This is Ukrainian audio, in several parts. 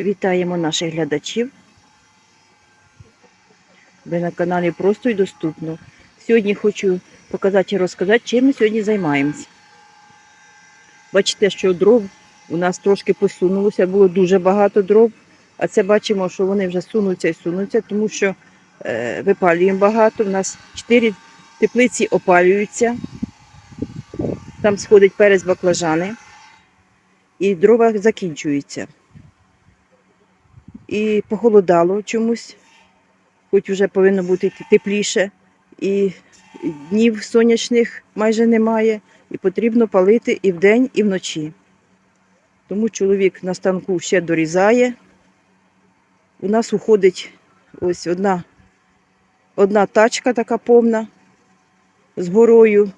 Вітаємо наших глядачів. Ви на каналі Просто і доступно. Сьогодні хочу показати і розказати, чим ми сьогодні займаємось. Бачите, що дров у нас трошки посунулося, було дуже багато дров, а це бачимо, що вони вже сунуться і сунуться, тому що е, випалюємо багато. У нас чотири теплиці опалюються. Там сходить перець баклажани. І дрова закінчуються. І похолодало чомусь, хоч вже повинно бути тепліше, і днів сонячних майже немає, і потрібно палити і вдень, і вночі. Тому чоловік на станку ще дорізає. У нас уходить ось одна, одна тачка така повна з горою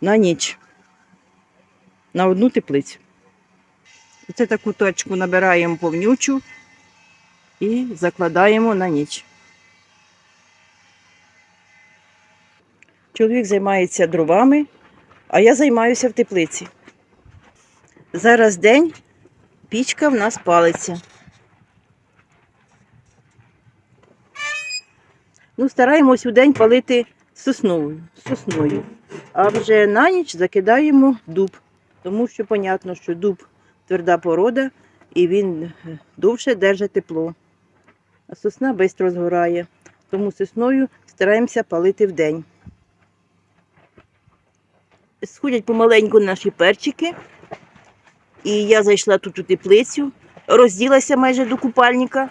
на ніч, на одну теплицю. Це таку точку набираємо повнючу і закладаємо на ніч. Чоловік займається дровами, а я займаюся в теплиці. Зараз день, пічка в нас палиться. Ну, стараємось у день палити сосною, сосною. А вже на ніч закидаємо дуб, тому що, понятно, що дуб тверда порода, і він е, довше держить тепло. А сосна швидко згорає, тому сосною стараємося палити вдень. Сходять помаленьку наші перчики. І я зайшла тут у теплицю, розділася майже до купальника,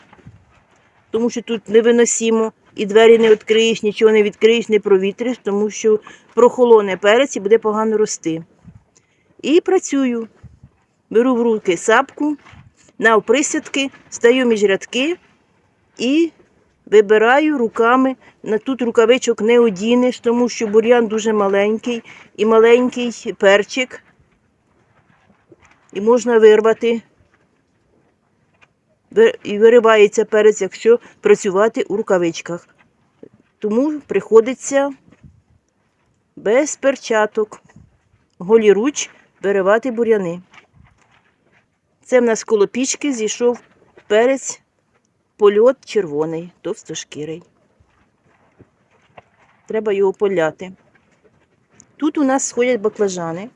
тому що тут невиносимо. І двері не відкриєш, нічого не відкриєш, не провітриш, тому що прохолоне перець і буде погано рости. І працюю беру в руки сапку, навприсядки, стаю між рядки і вибираю руками. Тут рукавичок не одінеш, тому що бур'ян дуже маленький і маленький перчик. І можна вирвати. І виривається перець, якщо працювати у рукавичках. Тому приходиться без перчаток, голіруч виривати бур'яни. Це в нас коло пічки зійшов перець польот червоний, товстошкірий. Треба його поляти. Тут у нас сходять баклажани.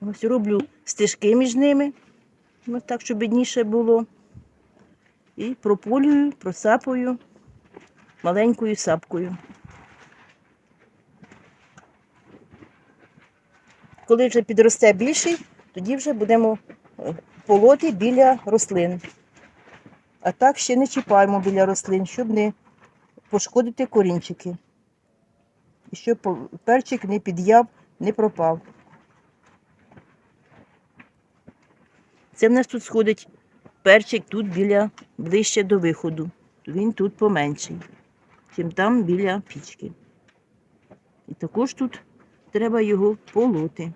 Ось роблю стежки між ними, ось так, щоб бідніше було. І прополюю, просапую маленькою сапкою. Коли вже підросте більший, тоді вже будемо е, полоти біля рослин. А так ще не чіпаємо біля рослин, щоб не пошкодити корінчики. І щоб перчик не під'яв, не пропав. Це в нас тут сходить перчик тут біля, ближче до виходу. Він тут поменший, чим там біля пічки. І також тут треба його полоти.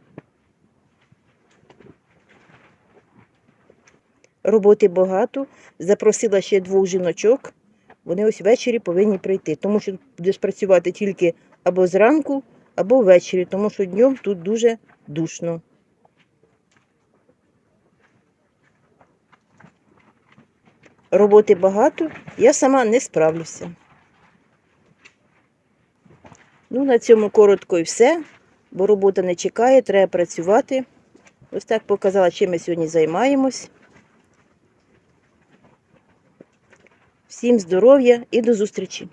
Роботи багато. Запросила ще двох жіночок. Вони ось ввечері повинні прийти, тому що будеш працювати тільки або зранку, або ввечері, тому що днем тут дуже душно. Роботи багато, я сама не справлюся. Ну, на цьому коротко і все, бо робота не чекає, треба працювати. Ось так показала, чим ми сьогодні займаємось. Всім здоров'я і до зустрічі!